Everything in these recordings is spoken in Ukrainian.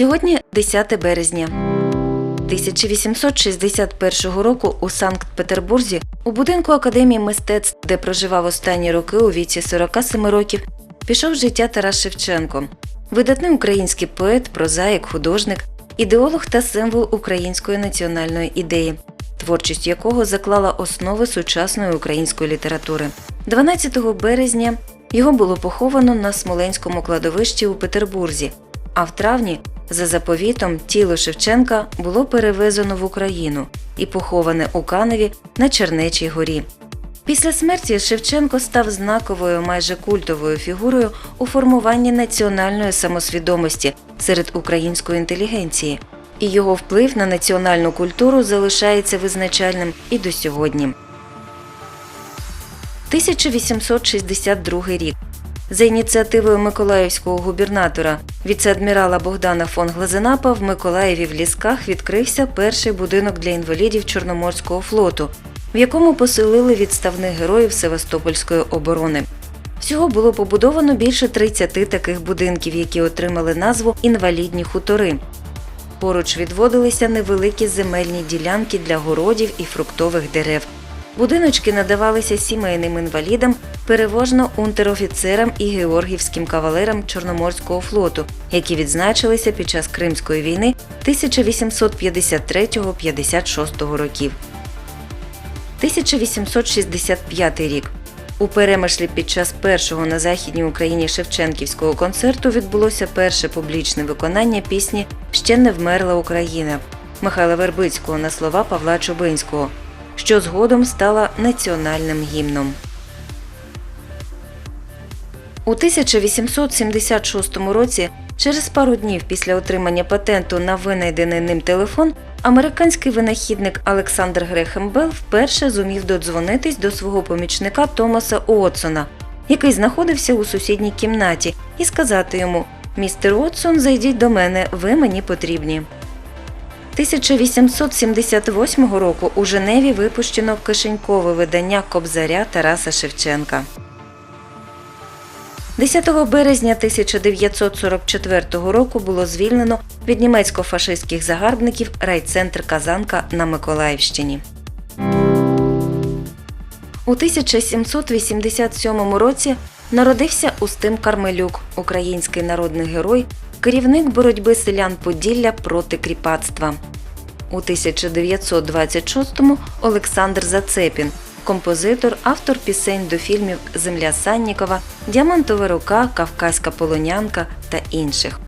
Сьогодні 10 березня. 1861 року у Санкт-Петербурзі у будинку Академії мистецтв, де проживав останні роки у віці 47 років, пішов життя Тарас Шевченко, видатний український поет, прозаїк, художник, ідеолог та символ української національної ідеї, творчість якого заклала основи сучасної української літератури. 12 березня його було поховано на Смоленському кладовищі у Петербурзі, а в травні за заповітом тіло Шевченка було перевезено в Україну і поховане у Каневі на Чернечій горі. Після смерті Шевченко став знаковою майже культовою фігурою у формуванні національної самосвідомості серед української інтелігенції, і його вплив на національну культуру залишається визначальним і до сьогодні. 1862 рік. За ініціативою миколаївського губернатора віце-адмірала Богдана фон Глазенапа в Миколаєві в лісках відкрився перший будинок для інвалідів Чорноморського флоту, в якому поселили відставних героїв Севастопольської оборони. Всього було побудовано більше 30 таких будинків, які отримали назву інвалідні хутори. Поруч відводилися невеликі земельні ділянки для городів і фруктових дерев. Будиночки надавалися сімейним інвалідам, переважно унтерофіцерам і георгівським кавалерам Чорноморського флоту, які відзначилися під час Кримської війни 1853-56 років. 1865 рік. У Перемишлі під час першого на Західній Україні Шевченківського концерту відбулося перше публічне виконання пісні Ще не вмерла Україна Михайла Вербицького на слова Павла Чубинського, що згодом стала національним гімном. У 1876 році, через пару днів після отримання патенту на винайдений ним телефон, американський винахідник Олександр Грехем Белл вперше зумів додзвонитись до свого помічника Томаса Уотсона, який знаходився у сусідній кімнаті, і сказати йому: Містер Уотсон, зайдіть до мене, ви мені потрібні. 1878 року у Женеві випущено кишенькове видання Кобзаря Тараса Шевченка. 10 березня 1944 року було звільнено від німецько-фашистських загарбників райцентр Казанка на Миколаївщині. У 1787 році народився Устим Кармелюк, український народний герой, керівник боротьби селян Поділля проти кріпацтва. У 1926-му Олександр Зацепін, композитор, автор пісень до фільмів Земля Саннікова, Діамантова рука, Кавказька полонянка та інших.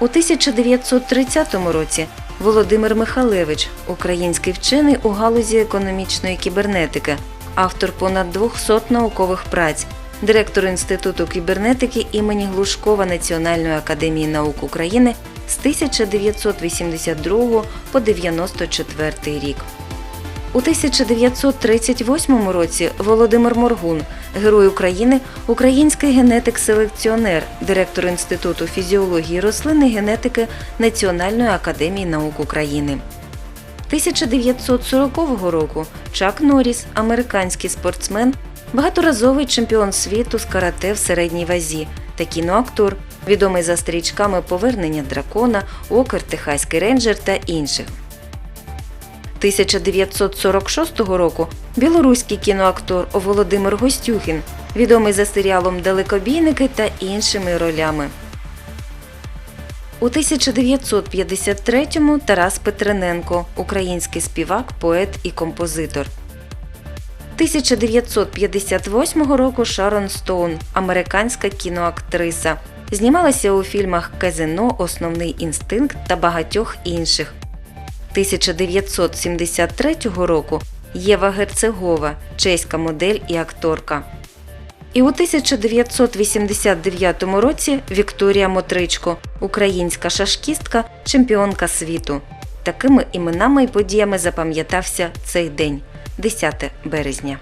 У 1930 році Володимир Михалевич, український вчений у галузі економічної кібернетики, автор понад 200 наукових праць, директор Інституту кібернетики імені Глушкова Національної академії наук України з 1982 по 94 рік. У 1938 році Володимир Моргун, Герой України, український генетик-селекціонер, директор Інституту фізіології рослин і генетики Національної академії наук України. 1940 року Чак Норріс, американський спортсмен, багаторазовий чемпіон світу з карате в середній вазі та кіноактор, відомий за стрічками Повернення дракона, Окер, Техаський рейнджер та інших. 1946 року білоруський кіноактор Володимир Гостюхін, відомий за серіалом Далекобійники та іншими ролями. У 1953-му Тарас Петрененко, український співак, поет і композитор. 1958 року Шарон Стоун, американська кіноактриса. Знімалася у фільмах Казино, Основний інстинкт та багатьох інших. 1973 року Єва Герцегова, чеська модель і акторка. І у 1989 році Вікторія Мотричко, українська шашкістка, чемпіонка світу. Такими іменами і подіями запам'ятався цей день 10 березня.